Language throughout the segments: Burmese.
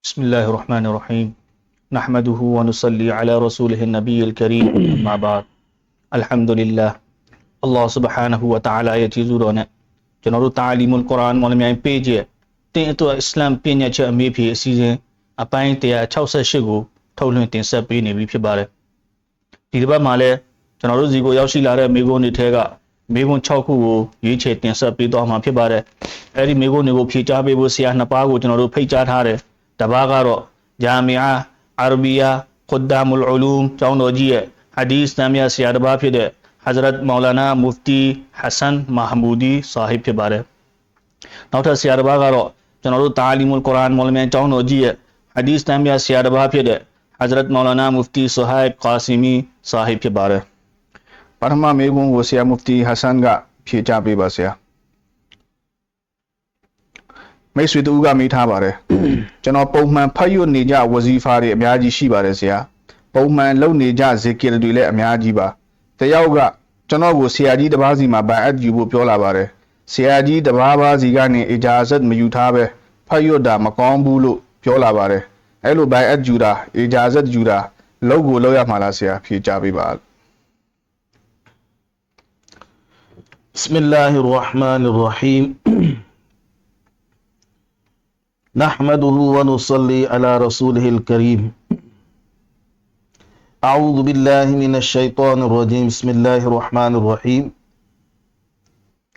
بسم الله الرحمن الرحيم نحمده ونصلي على رسوله النبي الكريم ما بعد الحمد لله الله سبحانه وتعالى ရဲ့ကျေးဇူးတော်နဲ့ကျွန်တော်တို့တာလီမုလ်ကုရ်အာန်မော်လမြိုင် page ရဲ့တင်အတွက်အစ္စလာမ်ပညာချက်အမေးဖြေအစီအစဉ်အပိုင်း168ကိုထုတ်လွှင့်တင်ဆက်ပေးနေပြီဖြစ်ပါတယ်ဒီတစ်ပတ်မှာလည်းကျွန်တော်တို့ဇီကိုရောက်ရှိလာတဲ့မိဂုံတွေထဲကမိဂုံ6ခုကိုရွေးချယ်တင်ဆက်ပေးသွားမှာဖြစ်ပါတယ်အဲဒီမိဂုံတွေကိုဖြေကြားပေးဖို့ဆရာနှစ်ပါးကိုကျွန်တော်တို့ဖိတ်ကြားထားတယ် တပါးကတော့ဂျာမီအာအာရဘီယာခွတ်ဒါမူလ်အူလူမ်ကျောင်းတော်ကြီးရဲ့ဟာဒီစ်တမ်းမြဆရာတစ်ပါးဖြစ်တဲ့ Hazrat Maulana Mufti Hasan Mahmoodi Sahib ဖြစ်ပါတယ်နောက်ထပ်ဆရာတစ်ပါးကတော့ကျွန်တော်တို့တာလီမူလ်ကုရ်အာန်မော်လမြန်ကျောင်းတော်ကြီးရဲ့ဟာဒီစ်တမ်းမြဆရာတစ်ပါးဖြစ်တဲ့ Hazrat Maulana Mufti Suhaib Qasimi Sahib ဖြစ်ပါတယ်ပထမမေးခွန်းကိုဆရာ Mufti Hasan ကဖြေကြားပေးပါဆရာ မိတ်ဆွေတူကမေးထားပါတယ်ကျွန်တော်ပုံမှန်ဖတ်ရွတ်နေကြဝဇီဖာတွေအများကြီးရှိပါတယ်ဆရာပုံမှန်လုပ်နေကြဇီကီရတွေလည်းအများကြီးပါတယောက်ကကျွန်တော်ကိုဆရာကြီးတစ်ပါးစီမှာဗန်အပ်ယူဖို့ပြောလာပါတယ်ဆရာကြီးတစ်ပါးပါးစီကနေအဂျာဇတ်မယူထားပဲဖတ်ရွတ်တာမကောင်းဘူးလို့ပြောလာပါတယ်အဲ့လိုဗန်အပ်ယူတာအဂျာဇတ်ယူတာလောက်ကိုလောက်ရမှာလားဆရာဖြေချပေးပါ بسم الله الرحمن الرحيم نحمده ونصلي على رسوله الكريم. أعوذ بالله من الشيطان الرجيم. بسم الله الرحمن الرحيم.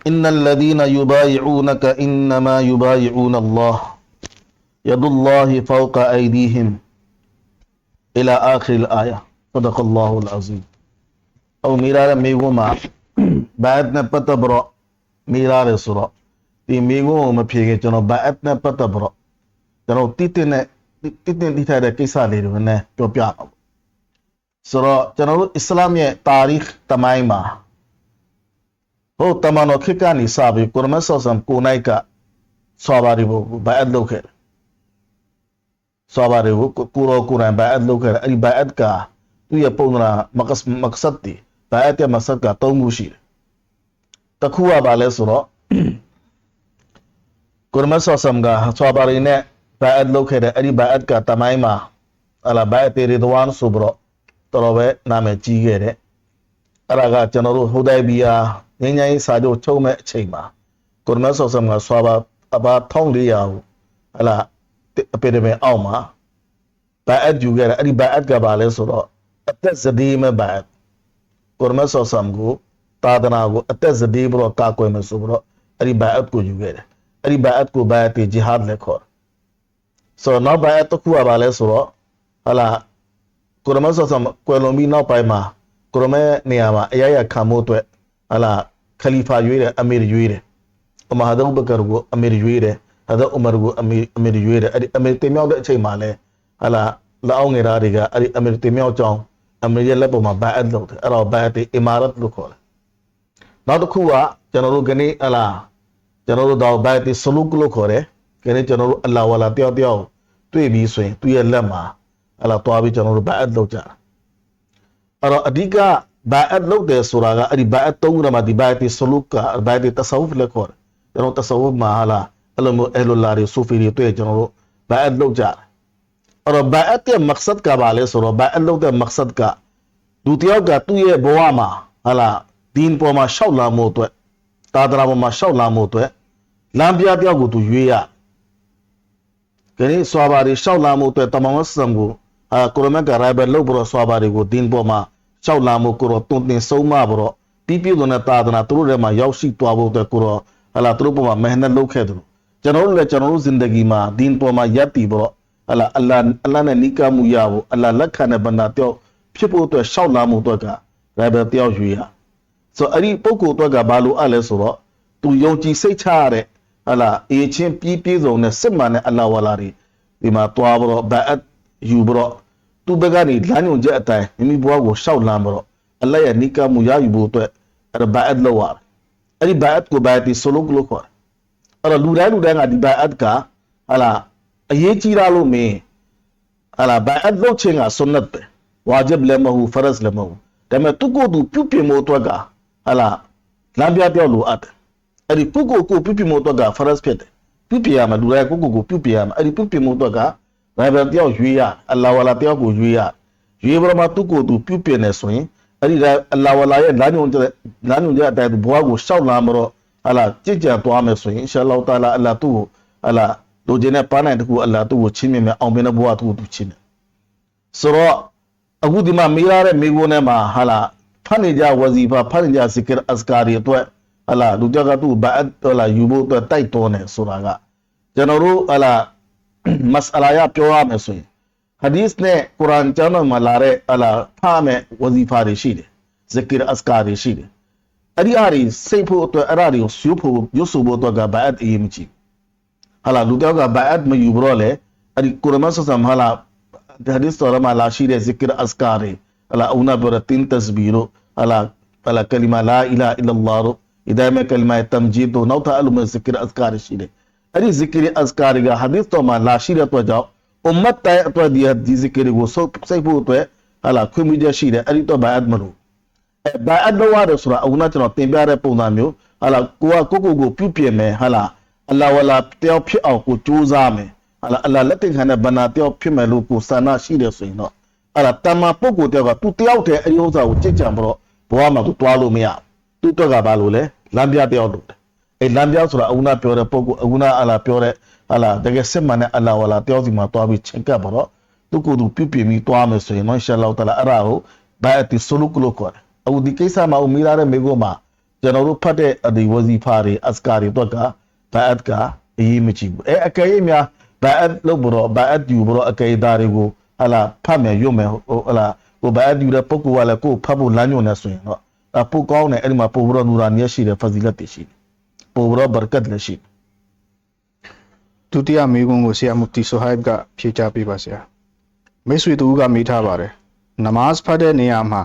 إن الذين يبايعونك إنما يبايعون الله. يد الله فوق أيديهم. إلى آخر الآية. صدق الله العظيم. أو ميرار ميغوما بعد نبت برا. ميرار سرا. في ميغوما بيجي جنوب. بعد نبت برا. ကုန်းကိုမဖြေခင်ကျွန်တော်ဘတ်နဲ့ပတ်သက်ပြီးတော့ကျွန်တော်တိတိနဲ့တိတိတိထားတဲ့ကိစ္စလေးတွေနဲ့ပြောပြအောင်ဆိုတော့ကျွန်တော်တို့အစ္စလာမ်ရဲ့တာရီခ်တမိုင်းမှာဟိုတမန်တော်ခေတ်ကနေစပြီးကုရမတ်ဆောဆမ်ကိုနိုင်ကဆွာပါရီဘဘတ်လုပ်ခဲ့တယ်ဆွာပါရီကိုကိုရောကုရ်အာန်ဘတ်လုပ်ခဲ့တယ်အဲ့ဒီဘတ်ကသူ့ရဲ့ပုံနာမကတ်မကဆတ်တီဘတ်ရဲ့မဆတ်က၃ခုရှိတယ်တစ်ခုကဘာလဲဆိုတော့ကုရမတ်ဆောဆမ်ကဆွာပါရီနဲ့ ဘတ်လုပ်ခဲ့တဲ့အဲ့ဒီဘတ်ကတမိုင်းမှာအလာဘတ်တေရီဒဝမ်ဆိုပြီးတော့တော်တော်ပဲနာမည်ကြီးခဲ့တယ်အဲ့ဒါကကျွန်တော်တို့ဟိုဒိုင်ဘီယာငင်းငိုင်းစာချုပ်ချုပ်မဲ့အချိန်မှာကုရမတ်ဆောဆမ်ကဆွာပါအပါ1400ကိုဟလာအပေဒမင်အောက်မှာဘတ်ယူခဲ့တယ်အဲ့ဒီဘတ်ကဘာလဲဆိုတော့အသက်ဇဒီမဲ့ဘတ်ကုရမတ်ဆောဆမ်ကိုသာသနာကိုအသက်စတေးပြီးတော့ကာကွယ်မယ်ဆိုပြီးတော့အဲ့ဒီဘိုင်အတ်ကိုယူခဲ့တယ်အဲ့ဒီဘိုင်အတ်ကိုဘိုင်အတ်ဂျီဟာဒ်လည်းခေါ်တယ် ဆိုတော့နောက်ဘိုင်အတ်တစ်ခုကဘာလဲဆိုတော့ဟာလာကိုရမဆောဆမ်ကွယ်လွန်ပြီးနောက်ပိုင်းမှာကိုရမဲနေရာမှာအရရခံမှုအတွက်ဟာလာခလီဖာရွေးတယ်အမီရရွေးတယ်အမဟာဒ်ဘကရကိုအမီရရွေးတယ်ဟာဒ်ဥမာကိုအမီအမီရရွေးတယ်အဲ့ဒီအမီတင်မြောက်တဲ့အချိန်မှာလဲဟာလာလက်အောင်ငယ်သားတွေကအဲ့ဒီအမီတင်မြောက်ကြောင်းအမီရလက်ပေါ်မှာဘိုင်အတ်လုပ်တယ်အဲ့တော့ဘိုင်အတ်အီမာရတ်လို့ခေါ်တယ်နောက်တစ်ခုကကျွန်တော်တို့ခဏအလားကျွန်တော်တို့တော့ဘိုင်တီဆလုကလို့ခေါ်တယ် ခဏကျွန်တော်တို့အလာဝလာတယောက်တယောက်တွေ့ပြီးဆိုရင်သူ့ရဲ့လက်မှာအလားတွားပြီးကျွန်တော်တို့ဘိုင်အတ်လုပ်ကြတာအဲ့တော့အဓိကဘိုင်အတ်လုပ်တယ်ဆိုတာကအဲ့ဒီဘိုင်အတ်သုံးရမှာဒီဘိုင်တီဆလုကဘိုင်တီတဆဝုဖ်လည်းခေါ်တယ်ကျွန်တော်တဆဝုဖ်မှာဟာလားအဲ့လိုမျိုးအဲ့လိုလာတွေဆူဖီတွေတွေ့ကျွန်တော်တို့ဘိုင်အတ်လုပ်ကြတယ်အဲ့တော့ဘိုင်အတ်ရဲ့မက်ဆတ်ကဘာလဲဆိုတော့ဘိုင်အတ်လုပ်တဲ့မက်ဆတ်ကလူတယောက်ကသူ့ရဲ့ဘဝမှာဟာလားဒီင်ပေါ်မှာရှောက်လာမှုအတွက်တာဒရာပေါ်မှာရှောက်လာမှုအတွက်လမ်းပြပြောက်ကိုသူရွေးရ ကနေ့ဆွာပါတွေရှောက်လာမှုအတွက်တမန်ဝတ်ဆမ်ကိုအာကိုရမတ်ကရိုင်ဘယ်လုပ်ပြီးတော့ဆွာပါတွေကိုဒီင်ပေါ်မှာရှောက်လာမှုကိုတော့တွင်တင်ဆုံးမပြီးတော့ပြီးပြည့်စုံတဲ့တာဒနာသူတို့ထဲမှာရောက်ရှိသွားဖို့အတွက်ကိုတော့ဟလာသူတို့ပေါ်မှာမဟနတ်လုပ်ခဲ့တယ်ကျွန်တော်တို့လည်းကျွန်တော်တို့ဇင်ဒဂီမှာဒီင်ပေါ်မှာယက်တည်ပြီးတော့ဟလာအလ္လာအလ္လာနဲ့နိကမှုရဖို့အလ္လာလက်ခံတဲ့ဘန္တာတယောက်ဖြစ်ဖို့အတွက်ရှောက်လာမှုအတွက်ကရိုင်ဘယ်တယောက်ရွေးရဆိုအဲ့ဒီပုံကိုအတွက်ကဘာလို့အပ်လဲဆိုတော့သူယုံကြည်စိတ်ချရတဲ့ ဟလာအေချင်းပြီးပြည့်စုံတဲ့စစ်မှန်တဲ့အလာဝလာတွေဒီမှာတွားပြီးတော့ဘတ်အယူပြီးတော့သူဘက်ကနေလမ်းညွန်ချက်အတိုင်းမိမိဘဝကိုရှောက်လန်းပြီးတော့အလတ်ရဲ့နိကမှုရယူဖို့အတွက်အဲ့ဘတ်အလောက်ရတယ်အဲ့ဒီဘတ်ကိုဘတ်ဒီဆိုလုကလို့ခေါ်တယ်အဲ့တော့လူတိုင်းလူတိုင်းကဒီဘတ်ကဟလာအရေးကြီးတာလို့မင်းဟလာဘတ်အလောက်ခြင်းကဆွန်နတ်ပဲဝါဂျစ်လည်းမဟုတ်ဖရတ်လည်းမဟုတ်ဒါပေမဲ့သူကိုယ်သူပြုပြင်ဖို့အတွက်ကဟလာလမ်းပြပြောက်လို့အပ်တယ် အဲ့ဒီပုဂ္ဂိုလ်ကိုပြုပြင်ဖို့အတွက်ကဖရတ်ဖြစ်တယ်ပြုပြင်ရမှာလူတိုင်းကိုကိုကိုပြုပြင်ရမှာအဲ့ဒီပြုပြင်ဖို့အတွက်ကဒါပဲတယောက်ရွေးရအလ္လာဟ်ဝါလာတယောက်ကိုရွေးရရွေးပြီးတော့မှသူ့ကိုယ်သူပြုပြင်နေဆိုရင်အဲ့ဒီအလ္လာဟ်ဝါလာရဲ့လမ်းညွန်တဲ့လမ်းညွန်တဲ့အတိုင်းဘဝကိုရှောက်လာမတော့ဟလာကြည်ကြံသွားမယ်ဆိုရင်အင်ရှာအလ္လာဟ်တာလာအလ္လာဟ်သူ့ကိုဟလာလူချင်းနဲ့ပန်းနိုင်တခုအလ္လာဟ်သူ့ကိုချင်းမြင်မြအောင်ပင်တဲ့ဘဝသူ့ကိုသူချင်းတယ်ဆိုတော့အခုဒီမှာမေးရတဲ့မိကုန်းထဲမှာဟာလာဖတ်နေကြဝဇီဖာဖတ်နေကြဇီကရအစကာရီအတွက် ဟာလာလူတယောက်ကသူ့ဘာတ်ဟလာယူဖို့အတွက်တိုက်တွန်းတယ်ဆိုတာကကျွန်တော်တို့ဟလာမစအလာရပြောရမယ်ဆိုရင်ဟာဒီစ်နဲ့ကုရ်အာန်ကျမ်းတော်မှာလာတဲ့ဟလာဖာမဲ့ဝဇီဖာတွေရှိတယ်ဇီကရအစကာရီရှိတယ်အဲ့ဒီအားတွေစိတ်ဖို့အတွက်အဲ့ဒါတွေကိုယူဖို့ယူဆဖို့အတွက်ကဘာတ်အရေးမကြီးဟာလာလူတယောက်ကဘာတ်မယူဘတော့လေအဲ့ဒီကုရ်အာန်ဆဆမ်ဟာလာ hadis တော်မှာလာရှိတဲ့ zikr askar တွေအလာအုံနာပြောတဲ့တင်းတစဘီတို့အလာအလာကလီမာလာအီလာအီလလာ တို့ဣဒါမကလီမာတမ်ဂျီတို့နောက်ထပ်အလုံးမဲ့ zikr askar တွေရှိတယ်အဲ့ဒီ zikr askar တွေက hadis တော်မှာလာရှိတဲ့အတွက်ကြောင့် ummat တိုင်းအတွက်ဒီဒီ zikr ကိုစုပ်စိတ်ဖို့အတွက်အလာခွင့်ပြုချက်ရှိတယ်အဲ့ဒီတော့ဘာအတ်မလို့အဲဘာအတ်တော့ရတယ်ဆိုတာအုံနာကျွန်တော်တင်ပြတဲ့ပုံစံမျိုးဟာလာကိုကကိုကိုကိုပြုပြင်မယ်ဟာလာအလာဝလာတယောက်ဖြစ်အောင်ကိုကြိုးစားမယ်အလားအလားလက်တင်ခံတဲ့ဘန္နာတယောက်ဖြစ်မယ်လို့ကိုစာနာရှိတယ်ဆိုရင်တော့အဲ့ဒါတမ္မာပုဂ္ဂိုလ်တယောက်ကသူတယောက်တည်းအဲ့ဒီဥစ္စာကိုကြစ်ကြံပြီးတော့ဘဝမှာသူတွားလို့မရဘူး သူအတွက်ကဘာလို့လဲလမ်းပြတယောက်လို့တယ်အဲ့လမ်းပြဆိုတာအုံနာပြောတဲ့ပုဂ္ဂိုလ်အုံနာအလားပြောတဲ့အလားတကယ်စစ်မှန်တဲ့အလားဝလာတယောက်စီမှာတွားပြီးချင်းကပ်ပါတော့သူကိုယ်သူပြုပြင်ပြီးတွားမယ်ဆိုရင်တော့ရှလောတလာအဲ့ဒါကိုဘာအတီဆိုလုကလို့ခေါ်တယ်အခုဒီကိစ္စမှာဦးမိလာတဲ့မိကိုမှာကျွန်တော်တို့ဖတ်တဲ့အဒီဝစီဖာတွေအစကာတွေတော့ကဘာအတ်ကအရေးမကြီးဘူးအဲအကယ်၍များဘာအတ်လို့ဘတော့ဘာအတ်ယူဘတော့အကယ်သားတွေကိုဟလာဖတ်မယ်ရွတ်မယ်ဟိုဟလာကိုဘာအတ်ယူတဲ့ပုဂ္ဂိုလ်ကလည်းကိုယ်ဖတ်ဖို့လမ်းညွှန်နေဆိုရင်တော့အ ပုကောင်းတယ်အဲ့ဒီမှာပို့ဘတော့နူရာနီယရှိတယ်ဖဇီလတ်တရှိတယ်ပို့ဘတော့ဘရကတ်လည်းရှိတယ် ဒုတိယမေးခွန်းကိုဆရာမူတီဆိုဟိုက်ကဖြေချပေးပါဆရာမိတ်ဆွေတူကမေးထားပါတယ်နမတ်ဖတ်တဲ့နေရာမှာ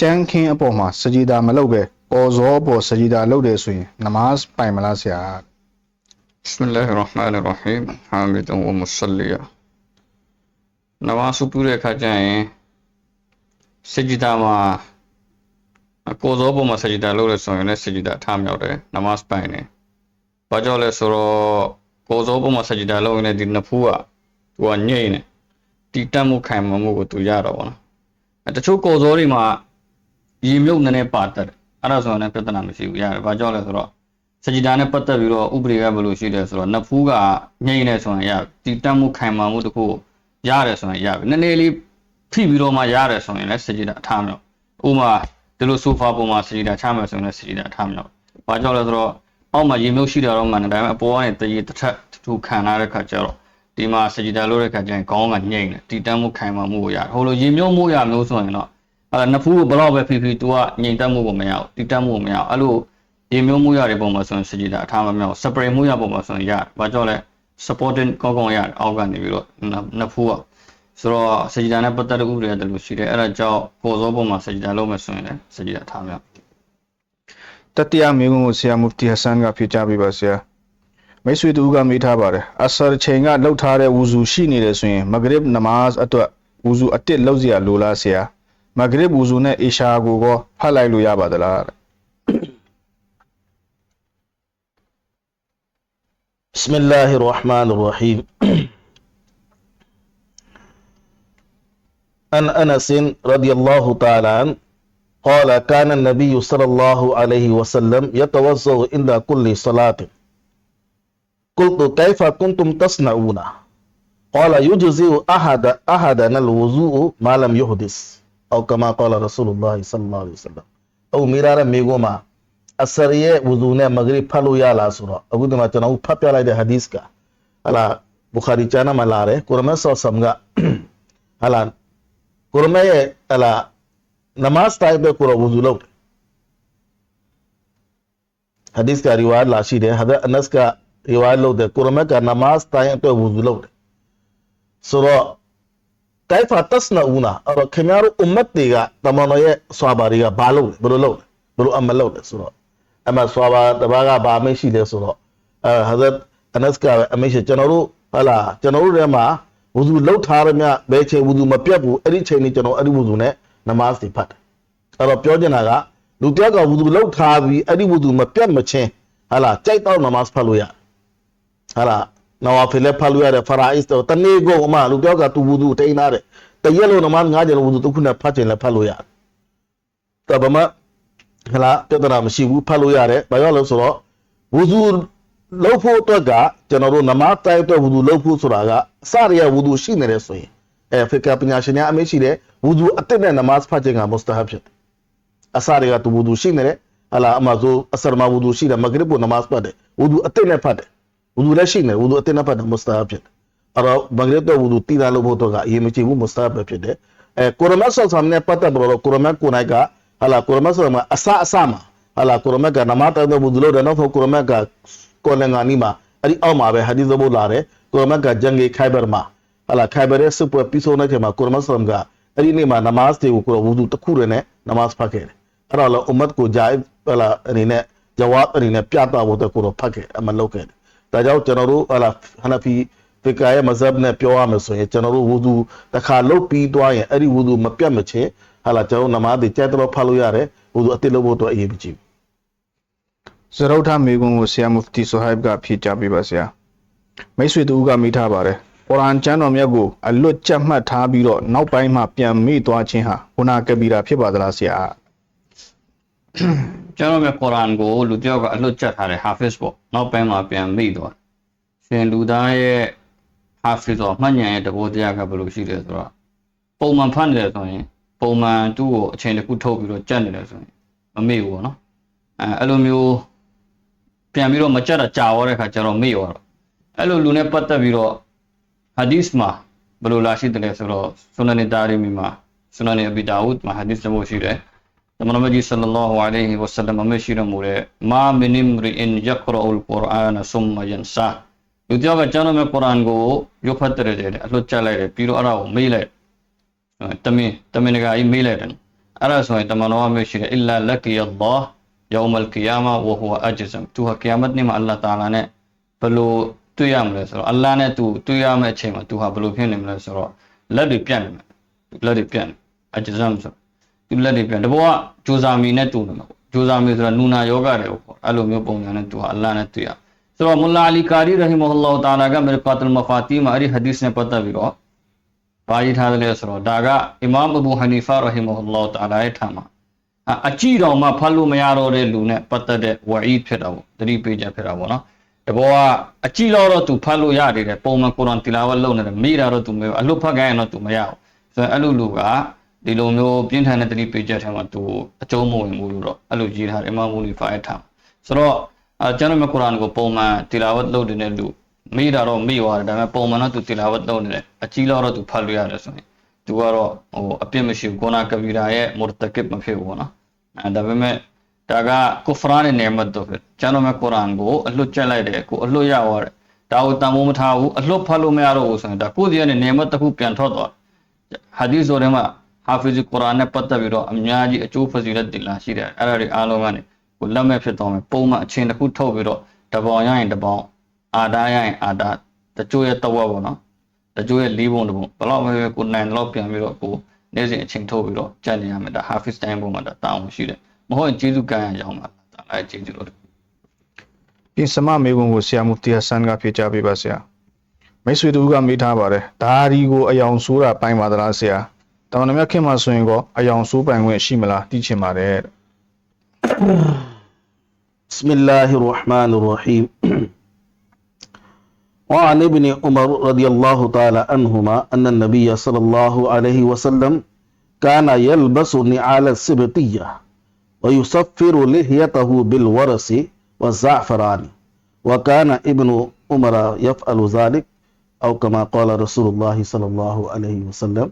ကြမ်းခင်းအပေါ်မှာစဂျီဒါမလုပ်ပဲပေါ်ဇောပေါ်စဂျီဒါလုပ်တယ်ဆိုရင်နမတ်ပိုင်မလားဆရာ بسم الله الرحمن الرحيم حامدا ومصليا နမဆုပြုတဲ့အခါကျရင်စကြဒါမှာ ကိုယ်စောပုံမှာစကြဒါလုပ်လို့ဆိုရင်လည်းစကြဒါထားမြောက်တယ်နမတ်ပိုင်တယ်။ဘာကြောင့်လဲဆိုတော့ကိုယ်စောပုံမှာစကြဒါလုပ်ရင်လည်းဒီနှစ်ဖူးကသူကညိတ်နေတီတက်မှုခံမမှုကိုသူရတော့ဗောနော်။အဲတချို့ကိုယ်စောတွေမှာရေမြုပ်နည်းနည်းပါတတ်တယ်။အဲ့ဒါဆိုရင်လည်းပြဿနာမရှိဘူးရတယ်။ဘာကြောင့်လဲဆိုတော့စကြဒါနဲ့ပတ်သက်ပြီးတော့ဥပဒေကဘယ်လိုရှိတယ်ဆိုတော့နှစ်ဖူးကညိတ်နေဆိုရင်ရတီတက်မှုခံမမှုတခုကိုရတယ်ဆိုရင်ရပြီနည်းနည်းလေးဖိပြီးတော့မှရတယ်ဆိုရင်လည်းစကြဒါအထားမြောက်ဥပမာ ဒီလိုဆိုဖာပေါ်မှာစကြဒါချမယ်ဆိုရင်လည်းစကြဒါအထားမြောက်ဘာကြောင့်လဲဆိုတော့အောက်မှာရေမြုပ်ရှိတာတော့မှန်တယ်ဒါပေမဲ့အပေါ်ကနေတရေတစ်ထက်တစ်ထူခံရတဲ့ခါကျတော့ဒီမှာစကြဒါလို့တဲ့ခါကျရင်ခေါင်းကညိမ့်တယ်တီတန်းမှုခံမှမှုကိုရတယ်ဟိုလိုရေမြုပ်မှုရမျိုးဆိုရင်တော့အဲ့ဒါနှစ်ဖူးကိုဘလောက်ပဲဖိဖိ तू ကညိမ့်တက်မှုကိုမရဘူးတီတက်မှုကိုမရဘူးအဲ့လိုရေမြုပ်မှုရတဲ့ပုံမှာဆိုရင်စကြဒါအထားမမြောက် spray မှုရပုံမှာဆိုရင်ရတယ်ဘာကြောင့်လဲ supporting ကောင်းကောင်းရတယ်အောက်ကနေပြီးတော့နှစ်ဖူးက ဆိုတော့စကြဒါနဲ့ပတ်သက်တဲ့ဥပဒေရတယ်လို့ရှိတယ်အဲ့ဒါကြောင့်ကိုယ်စောပုံမှာစကြဒါလုပ်မယ်ဆိုရင်လည်းစကြဒါထားမြောက် တတိယမေးခွန်းကိုဆရာမူတီဟဆန်ကဖြေချပေးပါဆရာမိတ်ဆွေတူကမေးထားပါတယ်အဆာချိန်ကလှုပ်ထားတဲ့ဝူဇူရှိနေတယ်ဆိုရင်မဂရစ်နမတ်အတွက်ဝူဇူအတစ်လှုပ်เสียလိုလားဆရာမဂရစ်ဝူဇူနဲ့အီရှာကိုကောဖတ်လိုက်လို့ရပါသလားတဲ့ بسم الله الرحمن الرحيم عن أنس رضي الله تعالى عنه قال كان النبي صلى الله عليه وسلم يتوضأ عند كل صلاة قلت كيف كنتم تصنعون قال يجزئ أحد أحدنا الوضوء ما لم يحدث أو كما قال رسول الله صلى الله عليه وسلم أو مرارا ميغوما أسرية وضوءنا مغرب فلو يا لا سورة أقول ما تنو فبيا لا حديث كا على بخاري چانا ملارے قرآن صلى الله عليه وسلم على က်တဲ့ဟာဒီစ်ကဟလာဘူခါရီချာနာမှာလာတယ်ကုရမတ်ဆောဆမ်ကဟလာကုရမတ်ရဲ့ဟလာနမတ်တိုင်းပဲကုရဝူဇူလုပ်တယ်ဟာဒီစ်ကရီဝါလာရှိတယ်ဟာဒအနတ်ကရီဝါလုပ်တယ်ကုရမတ်ကနမတ်တိုင်းအတွက်ဝူဇူလုပ်တယ်ဆိုတော့ကိုင်ဖာတတ်နာဦးနာအဲ့တော့ခင်ဗျားတို့အွမ်မတ်တွေကတမန်တော်ရဲ့ဆွာဘာတွေကဘာလုပ်လဲဘယ်လိုလုပ်လဲဘယ်လိုအမလုပ်လဲဆိုတော့အမဆွာဘာတဘာကဘာအမိတ်ရှိလဲဆိုတော့အဲဟာဇတ်အနတ်ကပဲအမိတ်ရှိကျွန်တော်တို့ဟလာကျွန်တော်တို့ထဲမှာ ဝူဇူလှုပ်ထားရမြဘယ်ချိန်ဝူဇူမပြတ်ဘူးအဲ့ဒီချိန်นี้ကျွန်တော်အဲ့ဒီဝူဇူနဲ့နမတ်တွေဖတ်တယ်အဲ့တော့ပြောချင်တာကလူတယောက်ကဝူဇူလှုပ်ထားပြီးအဲ့ဒီဝူဇူမပြတ်မချင်းဟလာကြိုက်တော့နမတ်ဖတ်လို့ရဟလာနဝါဖီလဲဖတ်လို့ရတယ်ဖရာအစ်တော့တနေ့ကိုအမလူပြောက်ကသူဝူသူတိန်းထားတယ်တရက်လုံးနမငါးကျင်ဝူသူတစ်ခုနဲ့ဖတ်ချင်လဲဖတ်လို့ရတယ်တပမဟလာပြဿနာမရှိဘူးဖတ်လို့ရတယ်ဘာကြောင့်လဲဆိုတော့ဝူသူ လောက်ဖို့အတွက်ကကျွန်တော်တို့နမတိုင်းအတွက်ဝူသူလောက်ဖို့ဆိုတာကအစရရဝူသူရှိနေတယ်ဆိုရင်အဲဖီကာပညာရှင်များအမေရှိတယ်ဝူသူအစ်တဲ့နမတ်ဖတ်ခြင်းကမုစတဟဘ်ဖြစ်တယ်အစရကသူဝူသူရှိနေတယ်ဟလာအမဇိုအဆရမဝူသူရှိတယ်မဂရစ်ဘုနမတ်ဖတ်တယ်ဝူသူအစ်တဲ့နဲ့ဖတ်တယ်ဝူသူလည်းရှိနေဝူသူအစ်တဲ့နဲ့ဖတ်တယ်မုစတဟဘ်ဖြစ်တယ်အဲ့တော့မဂရစ်တော့ဝူသူတည်တာလို့ဖို့တော့ကအရေးမကြီးဘူးမုစတဟဘ်ပဲဖြစ်တယ်အဲကိုရမတ်ဆောဆမ်နဲ့ပတ်သက်ပြီးတော့ကိုရမတ်ကိုနိုင်ကဟလာကိုရမတ်ဆောဆမ်ကအစအစမှာဟလာကိုရမတ်ကနမတ်တဲ့ဝူသူလို့တယ်နောက်ဖို့ကိုရမတ်က ကိုလန်ဂာနီမှာအဲ့ဒီအောက်မှာပဲဟာဒီသဘောလာတယ်ကိုရမတ်ကဂျန်ဂီခိုင်ဘာမှာဟလာခိုင်ဘာရဲ့စစ်ပွဲပြီးဆုံးတဲ့ချိန်မှာကိုရမတ်ဆောဆမ်ကအဲ့ဒီနေ့မှာနမတ်တွေကိုကိုဝူသူတစ်ခုတည်းနဲ့နမတ်ဖတ်ခဲ့တယ်အဲ့တော့လည်းအွမ်မတ်ကိုဂျိုင်ဟလာအနေနဲ့ဂျဝတ်အနေနဲ့ပြသဖို့တဲ့ကိုတော့ဖတ်ခဲ့အမလုပ်ခဲ့တယ်ဒါကြောင့်ကျွန်တော်တို့ဟလာဟနဖီဖီကာရဲ့မဇဟ်နဲ့ပြောရမယ်ဆိုရင်ကျွန်တော်တို့ဝူသူတစ်ခါလုတ်ပြီးသွားရင်အဲ့ဒီဝူသူမပြတ်မချင်းဟလာကျွန်တော်နမတ်တွေကြိုက်တော့ဖတ်လို့ရတယ်ဝူသူအတိတ်လို့ဖို့တော့အရေးမကြီးဘူး ဇရုတ်ထမေကွန်ကိုဆရာမူဖတီဆိုဟိုက်ကဖြေချပေးပါဆရာမိတ်ဆွေတူကမိထားပါတယ်ကုရ်အာန်ကျမ်းတော်မြတ်ကိုအလွတ်ကြက်မှတ်ထားပြီးတော့နောက်ပိုင်းမှာပြန်မေ့သွားခြင်းဟာဝနာကပီရာဖြစ်ပါသလားဆရာကျွန်တော်မြတ်ကုရ်အာန်ကိုလူတယောက်ကအလွတ်ကျက်ထားတဲ့ Hafiz ပေါ့နောက်ပိုင်းမှာပြန်မိသွားရှင်လူသားရဲ့ Hafiz ဆိုမှတ်ဉာဏ်ရဲ့တဘောတရားကဘယ်လိုရှိလဲဆိုတော့ပုံမှန်ဖတ်နေတယ်ဆိုရင်ပုံမှန်သူ့ကိုအချိန်တစ်ခုထုတ်ပြီးတော့ကြက်နေတယ်ဆိုရင်မမေ့ဘူးပေါ့နော်အဲအဲ့လိုမျိုး ပြန်ပြီးတော့မကြက်တာကြာသွားတဲ့ခါကျတော့မေ့သွားတော့အဲ့လိုလူနဲ့ပတ်သက်ပြီးတော့ hadith မှာဘယ်လိုလာရှိတယ်လဲဆိုတော့ဆွနန်တာရီမီမှာဆွနန်အဘီဒါဝုဒ်မှာ hadith တစ်ပုဒ်ရှိတယ်သမဏမကြီးဆလ္လာလာဟူအလိုင်ဟီဝဆလမ်မရှိတော်မူတဲ့မာမင်နမ်ရီအင်ယကရအူလ်ကုရ်အာနဆုမယန်ဆာလူတယောက်ကကျွန်တော်မဲ့ကုရ်အာန်ကိုရုပ်ဖတ်တယ်တဲ့အလွတ်ကျလိုက်တယ်ပြီးတော့အဲ့ဒါကိုမေးလိုက်တမင်တမင်ကကြီးမေးလိုက်တယ်အဲ့ဒါဆိုရင်တမန်တော်ကမရှိတယ်အီလာလကီအလ္လာဟ် ယောမလ်ကီယာမာဝဟူအဂျဇမ်သူဟာကီယာမတ်နေ့မှာအလ္လာဟ်တာလာနဲ့ဘယ်လိုတွေ့ရမလဲဆိုတော့အလ္လာဟ်နဲ့သူတွေ့ရမယ့်အချိန်မှာသူဟာဘယ်လိုဖြစ်နေမလဲဆိုတော့လက်တွေပြတ်နေမယ်လက်တွေပြတ်နေအဂျဇမ်ဆိုသူလက်တွေပြတ်တဘောကဂျိုဇာမီနဲ့တူနေမှာပေါ့ဂျိုဇာမီဆိုတာနူနာယောဂတွေကိုပေါ့အဲ့လိုမျိုးပုံစံနဲ့သူဟာအလ္လာဟ်နဲ့တွေ့ရဆိုတော့မူလာအလီကာရီရဟီမဟူလာတာလာကမေကာတလ်မဖာတီမာအဲ့ဒီဟဒီစ်နဲ့ပတ်သက်ပြီးတော့ဘာရေးထားတယ်လဲဆိုတော့ဒါကအီမမ်အဘူဟနီဖာရဟီမဟူလာတာလာရဲ့ထံမှာ အကြည့်တော်မှဖတ်လို့မရတော့တဲ့လူနဲ့ပတ်သက်တဲ့ဝါအီဒ်ဖြစ်တာပေါ့တတိပေးချက်ဖြစ်တာပေါ့နော်တဘောကအကြည့်လို့တော့သူဖတ်လို့ရတယ်တဲ့ပုံမှန်ကုရ်အာန်တီလာဝတ်လုပ်နေတယ်မိတာတော့သူမရအလွတ်ဖတ်ခိုင်းရင်တော့သူမရဘူးဆိုတော့အဲ့လိုလူကဒီလိုမျိုးပြင်းထန်တဲ့တတိပေးချက်ထဲမှာသူအကျုံးမဝင်ဘူးလို့တော့အဲ့လိုရေးထားတယ်အီမမ်မူနီဖာရဲ့ထံဆိုတော့အကျွန်တော်မြတ်ကုရ်အာန်ကိုပုံမှန်တီလာဝတ်လုပ်နေတဲ့လူမိတာတော့မိသွားတယ်ဒါပေမဲ့ပုံမှန်တော့သူတီလာဝတ်လုပ်နေတယ်အကြည့်လို့တော့သူဖတ်လို့ရတယ်ဆိုရင် သူကတော့ဟိုအပြစ်မရှိဘူးကိုနာကဘီရာရဲ့မူရတကစ်မဖြစ်ဘူးပေါ့နော်အဲဒါပေမဲ့ဒါကကုဖရာနဲ့နေမတ်တော့ဖြစ်ကျွန်တော်မြတ်ကုရ်အာန်ကိုအလွတ်ကျက်လိုက်တယ်ကိုအလွတ်ရောက်သွားတယ်ဒါကိုတန်ဖိုးမထားဘူးအလွတ်ဖတ်လို့မရတော့ဘူးဆိုရင်ဒါကိုယ့်စီကနေနေမတ်တစ်ခုပြန်ထွက်သွားဟာဒီဆိုထဲမှာဟာဖီဇ်ကုရ်အာန်နဲ့ပတ်သက်ပြီးတော့အများကြီးအကျိုးဖစီလက်တင်လာရှိတယ်အဲ့ဒါတွေအားလုံးကနေကိုလက်မဲ့ဖြစ်သွားမယ်ပုံမှန်အချင်းတစ်ခုထုတ်ပြီးတော့တပေါင်ရရင်တပေါင်အာဒါရရင်အာဒါတချို့ရဲ့တဝက်ပေါ့နော် တချို့ရဲ့လေးပုံတစ်ပုံဘယ်တော့မှကိုနိုင်တော့ပြန်ပြီးတော့ကိုနေ့စဉ်အချိန်ထုတ်ပြီးတော့ကြက်နေရမယ်ဒါဟာဖီဇ်တိုင်းပုံမှာဒါတာဝန်ရှိတယ်မဟုတ်ရင်ကျေးဇူးကံရအောင်ပါဒါလည်းကျေးဇူးတော် ပြင်စမမေကွန်ကိုဆရာမူဖတီဟဆန်ကဖြေချပေးပါဆရာမိတ်ဆွေတူကမေးထားပါတယ်ဒါဒီကိုအယောင်ဆိုးတာပိုင်ပါသလားဆရာတမန်တော်မြတ်ခင်မှာဆိုရင်ကောအယောင်ဆိုးပိုင်ခွင့်ရှိမလားသိချင်ပါတယ်တဲ့ بسم الله الرحمن الرحيم وعن ابن عمر رضي الله تعالى عنهما أن النبي صلى الله عليه وسلم كان يلبس نعال السبتية ويصفر لحيته بالورس والزعفران. وكان ابن عمر يفعل ذلك أو كما قال رسول الله صلى الله عليه وسلم.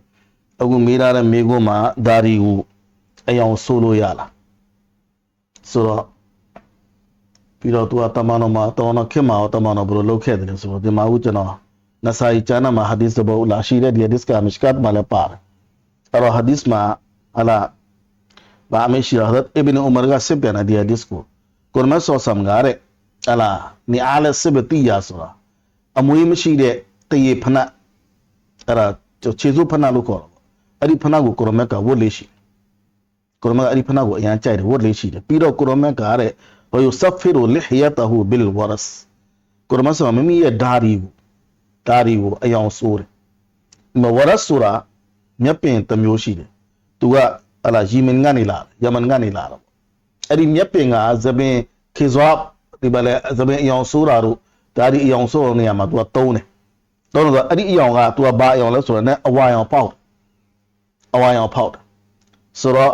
أو ميرا ميغوما داريو. أيام سولو يالا. سورة ပြီးတော့သူကတမန်တော်မှာတော်တော်ခင်မှာတမန်တော်ဘယ်လိုလုပ်ခဲ့တယ်လဲဆိုတော့ဒီမှာဦးကျွန်တော်နဆိုင်ကျမ်းမှာဟာဒီသဘောလာရှိတဲ့ဒီဟာဒီစ်ကမရှကတ်မှာလည်းပါတယ်အဲ့တော့ဟာဒီစ်မှာအလာဘာမရှိရဟတ်အဘင်ဥမာကစစ်ပြန်တဲ့ဒီဟာဒီစ်ကိုကိုရမဆောဆမ်ကတဲ့အလာနီအားလစစ်ဘတီယာဆိုတာအမွေးမရှိတဲ့တရေဖနက်အဲ့ဒါခြေစုပ်ဖနက်လို့ခေါ်တာပေါ့အဲ့ဒီဖနက်ကိုကိုရမကဝတ်လေးရှိကိုရမကအဲ့ဒီဖနက်ကိုအရန်ကြိုက်တယ်ဝတ်လေးရှိတယ်ပြီးတော့ကိုရမကတဲ့ ဝယုဆဖီရူလိဟယတဟူဘီလ်ဝရစ်ကုရမဆမမိရဲ့ဓာရီကိုဓာရီကိုအယောင်ဆိုးတယ်ဒီမှာဝရစ်ဆိုတာမျက်ပင်တစ်မျိုးရှိတယ်သူကဟလာယီမင်ကနေလာယမန်ကနေလာတော့အဲ့ဒီမျက်ပင်ကသပင်ခေဇွားဒီဘက်လဲသပင်အယောင်ဆိုးတာတို့ဓာရီအယောင်ဆိုးတဲ့နေရာမှာသူကသုံးတယ်သုံးတော့အဲ့ဒီအယောင်ကသူကဘာအယောင်လဲဆိုတော့ ਨੇ အဝါယောင်ပေါက်အဝါယောင်ပေါက်ဆိုတော့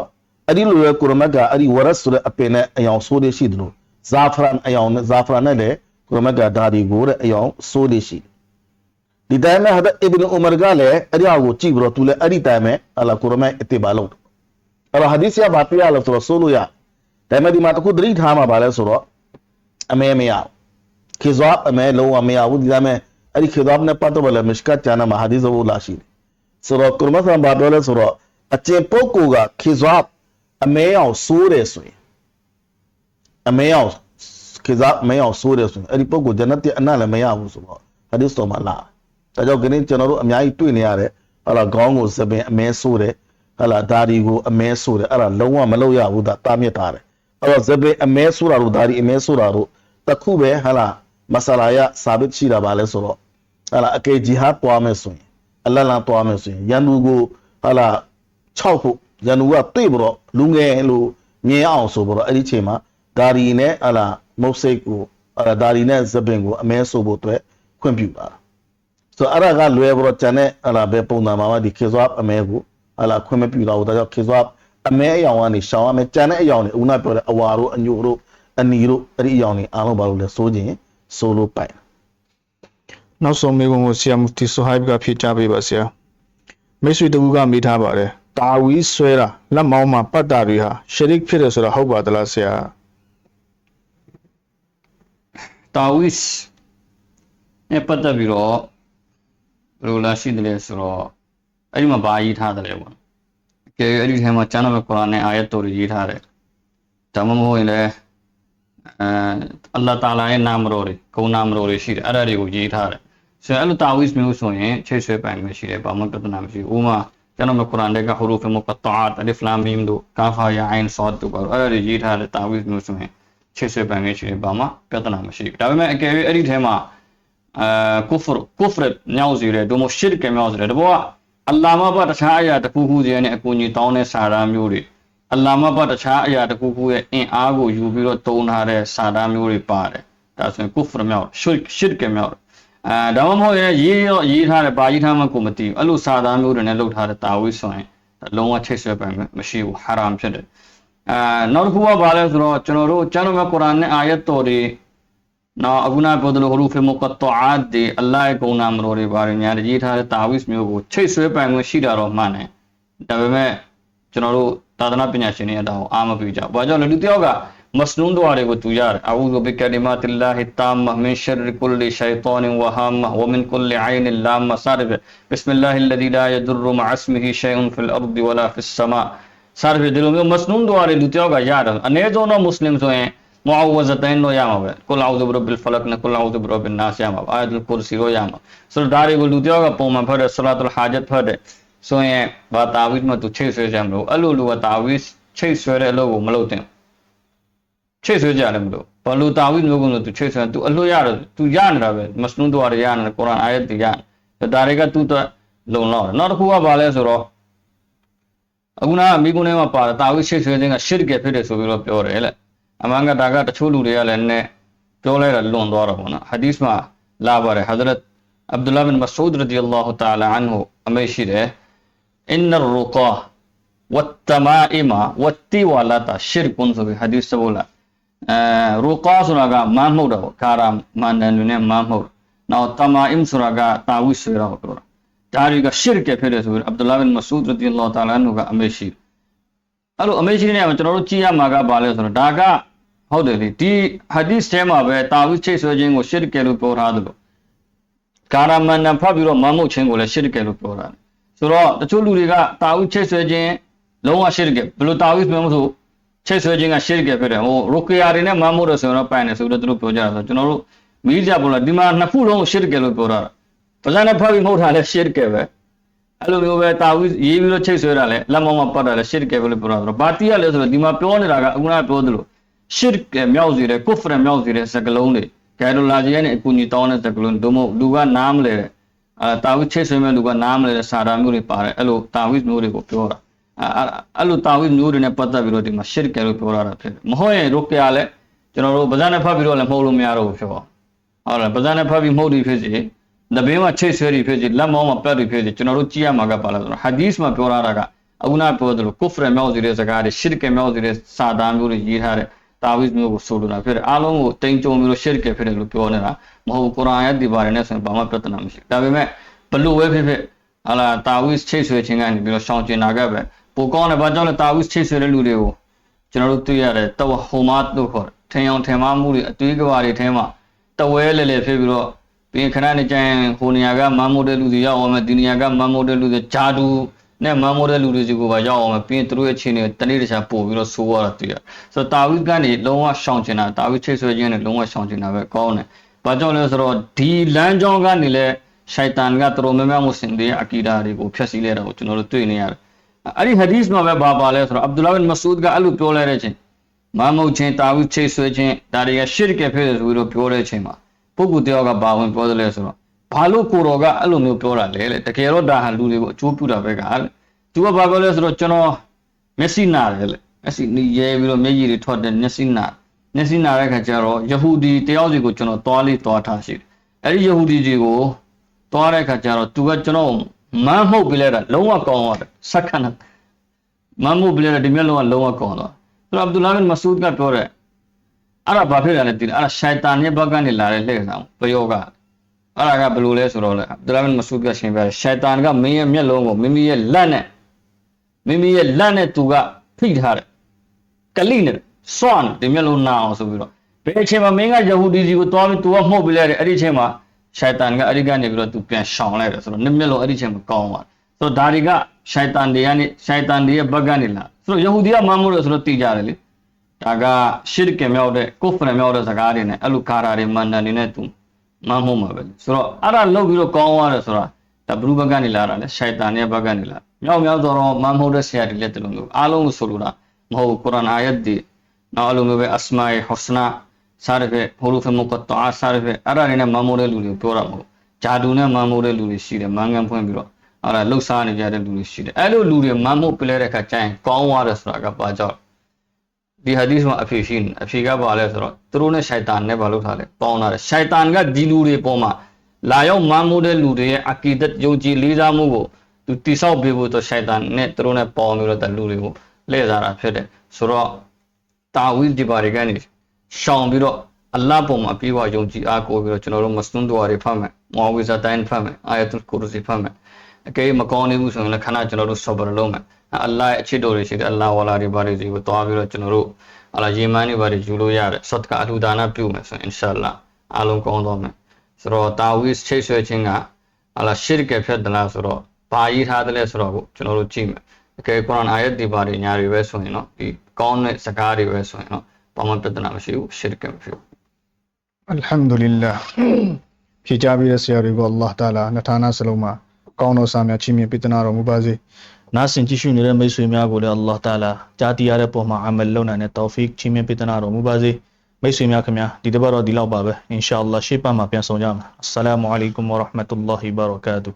အဲ့ဒီလိုရကုရမတ်ကအဲ့ဒီဝရတ်ဆိုတဲ့အပင်နဲ့အယောင်ဆိုးလေးရှိတယ်လို့ဇာဖရန်အယောင်နဲ့ဇာဖရန်နဲ့လည်းကုရမတ်ကဒါဒီကိုတဲ့အယောင်ဆိုးလေးရှိတယ်ဒီတိုင်းမဲ့ဟာဒအစ်ဘင်ဥမာကလည်းအဲ့ဒီအကိုကြည့်ပြီးတော့သူလည်းအဲ့ဒီတိုင်းမဲ့အလာကုရမတ်အတိဘာလုပ်တယ်အဲ့တော့ဟာဒီစ်ရဘာပြရလို့ဆိုတော့ဆိုလို့ရဒါပေမဲ့ဒီမှာတစ်ခုသတိထားမှာပါလဲဆိုတော့အမဲမရဘူးခေဇွာအမဲလုံးဝမရဘူးဒီတိုင်းမဲ့အဲ့ဒီခေဇွာနဲ့ပတ်သက်လို့လည်းမရှကတ်ကျမ်းမှာဟာဒီစ်ဇဝလာရှိတယ်ဆိုတော့ကုရမတ်ဆန်ဘာပြောလဲဆိုတော့အကျင့်ပုဂ္ဂိုလ်ကခေဇွာ အမဲအောင်ဆိုးတယ်ဆိုရင်အမဲအောင်ခေဇွာအမဲအောင်ဆိုးတယ်ဆိုရင်အဲ့ဒီပုဂ္ဂိုလ်ဂျန်နတ်ရဲ့အနတ်လည်းမရဘူးဆိုတော့ဟာဒီစ်တော်မှာလာဒါကြောင့်ခင်းကျွန်တော်တို့အများကြီးတွေ့နေရတယ်ဟာလာခေါင်းကိုစပင်အမဲဆိုးတယ်ဟာလာဒါဒီကိုအမဲဆိုးတယ်အဲ့ဒါလုံးဝမလုပ်ရဘူးဒါတာမြစ်ထားတယ်အဲ့တော့စပင်အမဲဆိုးတာတို့ဒါဒီအမဲဆိုးတာတို့တစ်ခုပဲဟာလာမဆလာယစာဘစ်ရှိတာပါလဲဆိုတော့ဟာလာအကေဂျီဟာတွားမယ်ဆိုရင်အလတ်လန်တွားမယ်ဆိုရင်ရန်သူကိုဟာလာ6ဖို့ ရန်သူကတွေ့ပြီးတော့လူငယ်လို့မြင်အောင်ဆိုပြီးတော့အဲ့ဒီချိန်မှာဒါဒီနဲ့ဟာလာမုတ်စိတ်ကိုဟာလာဒါဒီနဲ့စပင်ကိုအမဲဆိုးဖို့အတွက်ခွင့်ပြုတာဆိုတော့အဲ့ဒါကလွယ်ပြီးတော့ကျန်တဲ့ဟလာဘယ်ပုံစံမှာမှဒီခေဇွာအမဲကိုဟလာခွင့်မပြုတော့ဘူးဒါကြောင့်ခေဇွာအမဲအယောင်ကနေရှောင်းရမယ်ကျန်တဲ့အယောင်တွေဦးနာပြောတဲ့အဝါတို့အညိုတို့အနီတို့အဲ့ဒီအယောင်တွေအားလုံးဘာလို့လဲစိုးခြင်းစိုးလို့ပိုင်နောက်ဆုံးမေးခွန်းကိုဆရာမူတီဆိုဟိုက်ဘ်ကဖြေချပေးပါဆရာမိတ်ဆွေတဦးကမေးထားပါတယ် တာဝီဆွဲတာလက်မောင်းမှာပတ်တာတွေဟာရှရစ်ဖြစ်တယ်ဆိုတာဟုတ်ပါသလားဆရာတာဝစ်နဲ့ပတ်သက်ပြီးတော့ဘယ်လိုလာရှိတယ်လဲဆိုတော့အဲ့ဒီမှာဘာရေးထားတယ်လဲပေါ့အကယ်၍အဲ့ဒီထဲမှာကျမ်းတော်ကုရ်အာန်နဲ့အာယတ်တော်တွေရေးထားတယ်ဒါမှမဟုတ်ရင်လည်းအဲအလ္လာဟ်တာလာရဲ့နာမတော်တွေဂုဏ်နာမတော်တွေရှိတယ်အဲ့ဒါတွေကိုရေးထားတယ်ဆိုတော့အဲ့လိုတာဝစ်မျိုးဆိုရင်ချိတ်ဆွဲပိုင်မရှိတယ်ဘာမှပြဿနာမရှိဘူးဥပမာ ကျမ်းတော်ကုရ်အာန်တွေကဟူရူဖ်မုကတ်တာတ်အလစ်လာမီမ်တို့ကာဖာယာအိုင်ဆတ်တို့ဘာလို့အဲ့ဒါတွေရေးထားတဲ့တာဝစ်မျိုးဆိုရင်ချစ်ဆွေပန်ခဲ့ရှိတယ်ဘာမှပြဿနာမရှိဘူးဒါပေမဲ့အကယ်၍အဲ့ဒီထဲမှာအာကုဖရကုဖရမြောက်စီတယ်ဒိုမိုရှစ်ကမြောက်စီတယ်တဘောကအလ္လာမဘတ်တခြားအရာတစ်ခုခုစီနဲ့အကူအညီတောင်းတဲ့စာသားမျိုးတွေအလ္လာမဘတ်တခြားအရာတစ်ခုခုရဲ့အင်အားကိုယူပြီးတော့တုံးထားတဲ့စာသားမျိုးတွေပါတယ်ဒါဆိုရင်ကုဖရမြောက်ရှစ်ရှစ်ကမြောက် အာဒါမှမဟုတ်ရင်ရေးရောရေးထားတယ်ဘာရေးထားမှကိုမသိဘူးအဲ့လိုစာသားမျိုးတွေနဲ့လုပ်ထားတဲ့တာဝိဆိုရင်လုံးဝချိတ်ဆွဲပန်မရှိဘူးဟာရမ်ဖြစ်တယ်အာနောက်တစ်ခုကဘာလဲဆိုတော့ကျွန်တော်တို့ကျမ်းတော်မြတ်ကုရ်အာန်နဲ့အာယတ်တော်တွေနော်အခုနပြောသလိုဟရူဖ်မုကတ်တအာတ်ဒီအလ္လာဟ်ရဲ့ဂုဏ်နာမတော်တွေပါတယ်ညာရေးထားတဲ့တာဝိစ်မျိုးကိုချိတ်ဆွဲပိုင်ခွင့်ရှိတာတော့မှန်တယ်ဒါပေမဲ့ကျွန်တော်တို့သာသနာပညာရှင်တွေအတောင်အာမပြုကြဘူးဘာကြောင့်လဲလူတစ်ယောက်က မစနုန်တော်တွေကိုသူရတယ်အာဥဇူဘီကလီမာတီလာဟီတာမမင်ရှရ်ကုလီရှိုင် ጣ န်ဝဟာမဝမင်ကုလီအိုင်လာမဆာရဘဘစ်မလာဟီလဒီလာယဒရမအစမဟီရှိုင်ဖီလ်အရဒ်ဝလာဖီဆမာစားရဒီလိုမျိုးမစနုန်တော်တွေလူတယောက်က ချိတ်ဆွဲကြမလို့အဲ့လိုလူကတာဝိဒ်ချိတ်ဆွဲတဲ့အလုပ်ကိုမလုပ်သင့်ချိတ်ဆွဲကြတယ်မလို့ဘာလူတာဝိဒ်မျိုးကလို့သူချိတ်ဆွဲသူအလွတ်ရတယ်သူရနေတာပဲမစနုန်တော်တွေရနေတယ်ကုရ်အာန်အာယတ်တွေရနေဒါတွေကသူ့အတွက်လုံလောက်တယ်နောက်တစ်ခုကဘာလဲဆိုတော့အခုနကမိကုန်းထဲမှာပါတယ်တာဝိရှိဆွေးခြင်းကရှစ်ကဲဖြစ်တယ်ဆိုပြီးတော့ပြောတယ်လေအမှန်ကဒါကတချို့လူတွေကလည်းနည်းပြောလိုက်တာလွန်သွားတော့ဗောနော်ဟာဒီစ်မှာလာပါတယ် Hazrat Abdullah bin Mas'ud radiyallahu ta'ala anhu အမေရှိတယ် inna ar-ruqa wat-tama'ima wat-tiwalata shirkun ဆိုပြီး hadith ဆိုလာ အဲ ruqa ဆိုတာကမန်းမှုတ်တော့ကာရာမန္တန်တွေနဲ့မန်းမှုတ်နောက် tama'im ဆိုတာကတာဝိဆွေးတော့ပြောတာဒါတွေကရှစ်ကဖြစ်တယ်ဆိုပြီးအဗ်ဒူလာဘင်မဆူဒ်ရဒီလောတာလာနုကအမေရှိအဲ့လိုအမေရှိတဲ့နေရာမှာကျွန်တော်တို့ကြည့်ရမှာကဘာလဲဆိုတော့ဒါကဟုတ်တယ်လေဒီဟာဒီစ်ထဲမှာပဲတာဝိချိတ်ဆွဲခြင်းကိုရှစ်ကဲလို့ပြောထားတယ်လို့ကာရမန်နဖတ်ပြီးတော့မမုတ်ခြင်းကိုလည်းရှစ်ကဲလို့ပြောတာဆိုတော့တချို့လူတွေကတာဝိချိတ်ဆွဲခြင်းလုံးဝရှစ်ကဲဘယ်လိုတာဝိပြောမလို့ ချိတ်ဆွဲခြင်းကရှစ်ကဲဖြစ်တယ်ဟိုရိုကီယာတွေနဲ့မမုတ်တယ်ဆိုတော့ပိုင်တယ်ဆိုတော့သူတို့ပြောကြတာဆိုကျွန်တော်တို့မီးကြပေါ်လာဒီမှာနှစ်ခုလုံးရှစ်ကဲလို့ပြောတာပဇာနဲ့ဖတ်ပြီးမဟုတ်တာလဲရှစ်ကဲပဲအဲ့လိုမျိုးပဲတာဝီရေးပြီးတော့ချိတ်ဆွဲတာလဲလက်မောင်းမှာပတ်တာလဲရှစ်ကဲပဲလို့ပြောတာဆိုတော့ဘာတိရလဲဆိုတော့ဒီမှာပြောနေတာကအခုနကပြောသလိုရှစ်ကဲမြောက်စီတဲ့ကုဖရမြောက်စီတဲ့စကလုံးတွေဂိုင်ဒိုလာဂျီရဲ့အကူညီတောင်းတဲ့စကလုံးတို့မဟုတ်လူကနားမလဲတဲ့အဲတာဝိချိတ်ဆွေးမဲ့လူကနားမလဲတဲ့စာတာမျိုးတွေပါတယ်အဲ့လိုတာဝိမျိုးတွေကိုပြောတာ အဲအဲ့လိုတာဝိမျိုးတွေနဲ့ပတ်သက်ပြီးတော့ဒီမှာရှစ်ကဲလို့ပြောရတာဖြစ်တယ်မဟုတ်ရင်ရုပ်ကရလည်းကျွန်တော်တို့ဗဇန်နဲ့ဖတ်ပြီးတော့လည်းမဟုတ်လို့မရတော့ဘူးဖြစ်ပါဟုတ်လားဗဇန်နဲ့ဖတ်ပြီးမဟုတ်ဒီဖြစ်စီတပင်းမှာချိတ်ဆွဲတွေဖြစ်စီလက်မောင်းမှာပက်တွေဖြစ်စီကျွန်တော်တို့ကြည့်ရမှာကပါလားဆိုတော့ဟာဒီစ်မှာပြောရတာကအခုနပြောသလိုကုဖရမြောက်စီတဲ့စကားတွေရှစ်ကဲမြောက်စီတဲ့စာသားမျိုးတွေရေးထားတဲ့တာဝိမျိုးကိုဆိုလိုတာဖြစ်တယ်အားလုံးကိုတိမ်ကြုံပြီးတော့ရှစ်ကဲဖြစ်တယ်လို့ပြောနေတာမဟုတ်ကုရ်အာန်ရဲ့ဒီပါတယ်နဲ့ဆိုရင်ဘာမှပြဿနာမရှိဘူးဒါပေမဲ့ဘလို့ပဲဖြစ်ဖြစ်ဟာလာတာဝိချိတ်ဆွဲခြင်းကနေပြီးတော့ရှောင်ကျင်တာကပဲ ပိုကောင်းတယ်ဘာကြောင့်လဲတာဝိချိတ်ဆွဲတဲ့လူတွေကိုကျွန်တော်တို့တွေ့ရတယ်တဝဟိုမာတို့ခေါ်တယ်ထင်အောင်ထင်မှားမှုတွေအသွေးကဘာတွေထဲမှာတဝဲလဲလဲဖြစ်ပြီးတော့ပြင်ခဏနေကျရင်ဟိုနေရာကမန်မိုတဲ့လူတွေရောက်အောင်မယ်ဒီနေရာကမန်မိုတဲ့လူတွေဂျာဒူနဲ့မန်မိုတဲ့လူတွေစီကိုပါရောက်အောင်မယ်ပြင်သူတို့ရဲ့ချင်းတွေတနေ့တခြားပို့ပြီးတော့ဆိုးရတာတွေ့ရဆိုတော့တာဝိကနေလုံးဝရှောင်ကျင်တာတာဝိချိတ်ဆွဲခြင်းနဲ့လုံးဝရှောင်ကျင်တာပဲကောင်းတယ်ဘာကြောင့်လဲဆိုတော့ဒီလမ်းကြောင်းကနေလဲရှိုက်တန်ကတော်တော်များများမွတ်စလင်တွေရဲ့အကီဒါတွေကိုဖျက်ဆီးလဲတာကိုကျွန်တော်တို့တွေ့နေရတယ် အဲ့ဒီဟာဒီစ်မှာပဲဘာပါလဲဆိုတော့အဗ်ဒူလာဘင်မဆူဒ်ကအဲ့လိုပြောလဲတဲ့ချင်းမမုတ်ချင်းတာဝုချိတ်ဆွဲခြင်းဒါတွေကရှစ်ကဲဖြစ်တယ်ဆိုပြီးတော့ပြောတဲ့အချိန်မှာပုဂ္ဂိုလ်တယောက်ကဘာဝင်ပြောတယ်လဲဆိုတော့ဘာလို့ကိုတော်ကအဲ့လိုမျိုးပြောတာလဲလေတကယ်တော့ဒါဟာလူတွေကိုအကျိုးပြုတာပဲကလေသူကဘာပြောလဲဆိုတော့ကျွန်တော်မျက်စိနာတယ်လေမျက်စိနီးရဲပြီးတော့မျက်ရည်တွေထွက်တယ်မျက်စိနာမျက်စိနာတဲ့ခါကျတော့ယဟူဒီတယောက်စီကိုကျွန်တော်သွားလေးသွားထားရှိတယ်အဲ့ဒီယဟူဒီကြီးကိုသွားတဲ့ခါကျတော့သူကကျွန်တော် မမ်းမှုတ်ပြလိုက်တာလုံးဝကောင်းသွားတယ်စက္ကန့်မမ်းမှုတ်ပြလိုက်တဲ့ဒီမျက်လုံးကလုံးဝကောင်းသွားဆိုတော့အဗ်ဒူလာဘင်မဆူဒ်ကပြောတဲ့အဲ့ဒါဘာဖြစ်လဲတိတယ်အဲ့ဒါရှိုင်တန်ရဲ့ဘက်ကနေလာတဲ့လှည့်ဆောင်ပယောကအဲ့ဒါကဘယ်လိုလဲဆိုတော့လေအဗ်ဒူလာဘင်မဆူဒ်ကရှင်းပြတယ်ရှိုင်တန်ကမင်းရဲ့မျက်လုံးကိုမိမိရဲ့လက်နဲ့မိမိရဲ့လက်နဲ့သူကဖိထားတယ်ကလိနဲ့စွန့်ဒီမျက်လုံးနာအောင်ဆိုပြီးတော့ဘယ်အချိန်မှာမင်းကယဟူဒီစီကိုတွားပြီးသူကမှုတ်ပြလိုက်တယ်အဲ့ဒီအချိန်မှာ ရှိုင်တန်ကအဲ့ဒီကနေပြီးတော့သူပြန်ရှောင်လိုက်တယ်ဆိုတော့မျက်လုံးအဲ့ဒီအချိန်မှာကောင်းသွားတယ်ဆိုတော့ဒါတွေကရှိုင်တန်တွေကနေရှိုင်တန်တွေရဲ့ဘက်ကနေလာဆိုတော့ယဟူဒီကမမ်းမို့လို့ဆိုတော့တည်ကြတယ်လေဒါကရှစ်ကင်မြောက်တဲ့ကုဖရမြောက်တဲ့စကားတွေနဲ့အဲ့လိုကာရာတွေမန္တန်တွေနဲ့သူမမ်းမှုမှာပဲဆိုတော့အဲ့ဒါလောက်ပြီးတော့ကောင်းသွားတယ်ဆိုတာဒါဘလူးဘက်ကနေလာတာလေရှိုက်တန်ရဲ့ဘက်ကနေလာမြောက်မြောက်တော့မမ်းမှုတဲ့ဆရာတွေလက်တလုံးလို့အားလုံးကိုဆိုလိုတာမဟုတ်ကုရ်အာန်အာယတ်တွေနောက်အလိုမျိုးပဲအစမာအီဟူစနာ စားရတဲ့ဟူရူဖ်မုကတ်တာစားရတဲ့အဲ့ဒါတွေနဲ့မမ်းမှုတဲ့လူတွေပြောတာမဟုတ်ဂျာဒူနဲ့မမ်းမှုတဲ့လူတွေရှိတယ်မန်းကန်ဖွင့်ပြီးတော့အဲ့ဒါလှုပ်ရှားနေကြတဲ့လူတွေရှိတယ်အဲ့လိုလူတွေမမ်းမှုပြလဲတဲ့ခါကျရင်ကောင်းသွားတယ်ဆိုတာကဘာကြောင့်ဒီဟာဒီစ်မှာအဖြေရှိနေအဖြေကဘာလဲဆိုတော့သူတို့နဲ့ရှိုက်တန်နဲ့ဘာလုပ်ထားလဲပေါင်းထားတယ်ရှိုက်တန်ကဒီလူတွေပေါ်မှာလာရောက်မမ်းမိုးတဲ့လူတွေရဲ့အကီဒတ်ယုံကြည်လေးစားမှုကိုသူတိဆောက်ပေးဖို့တော့ရှိုက်တန်နဲ့သူတို့နဲ့ပေါင်းပြီးတော့တလူတွေကိုလှည့်စားတာဖြစ်တယ်ဆိုတော့တာဝီဒီပါတွေကနေ ရှောင်ပြီးတော့အလ္လာဟ်ပေါ်မှာပြေဝယုံကြည်အားကိုးပြီးတော့ကျွန်တော်တို့မစတွန်းတော်တွေဖတ်မယ်မောဝီဇာတိုင်းဖတ်မယ်အာယတ်တုလ်ကူရစီဖတ်မယ်အကဲမကောင်းနေဘူးဆိုရင်လည်းခဏကျွန်တော်တို့ဆော်ဘရလုပ်မယ်အလ္လာဟ်ရဲ့အချစ်တော်တွေရှိတယ်အလ္လာဟ်ဝါလာတွေဘာတွေစီကိုတွားပြီးတော့ကျွန်တော်တို့အလာယေမန်တွေဘာတွေယူလို့ရတယ်ဆတ်ကအလှူဒါနပြုမယ်ဆိုရင်အင်ရှာအလ္လာအားလုံးကောင်းတော့မယ်ဆိုတော့တာဝီစ်ချိတ်ဆွဲခြင်းကအလာရှစ်ကဖြစ်တယ်လားဆိုတော့ဘာရေးထားတယ်လဲဆိုတော့ကျွန်တော်တို့ကြည့်မယ်အကဲကုရ်အာန်အာယတ်ဒီဘာတွေညာတွေပဲဆိုရင်တော့ဒီကောင်းတဲ့စကားတွေပဲဆိုရင်တော့ ဘာမှပြဿနာမရှိဘူးရှစ်ကမဖြစ်ဘူးအလ်ဟမ်ဒူလ illah ဖြေကြပြီးတဲ့ဆရာတွေကိုအလ္လာဟ်တာလာနှစ်ဌာနစလုံးမှာကောင်းတော်စာများချီးမြှင့်ပေးသနာတော်မူပါစေနားဆင်ကြည့်ရှုနေတဲ့မိတ်ဆွေများကိုလည်းအလ္လာဟ်တာလာကြားတရားတဲ့ပုံမှာအမလ်လုပ်နိုင်တဲ့တောဖီကချီးမြှင့်ပေးသနာတော်မူပါစေမိတ်ဆွေများခင်ဗျာဒီတစ်ပတ်တော့ဒီလောက်ပါပဲအင်ရှာအလ္လာဟ်ရှေ့ပတ်မှာပြန်ဆောင်ကြမယ်အစ္စလာမူအလိုင်ကွမ်ဝရဟ်မတ်တူလာဟီဝဘရကာတူ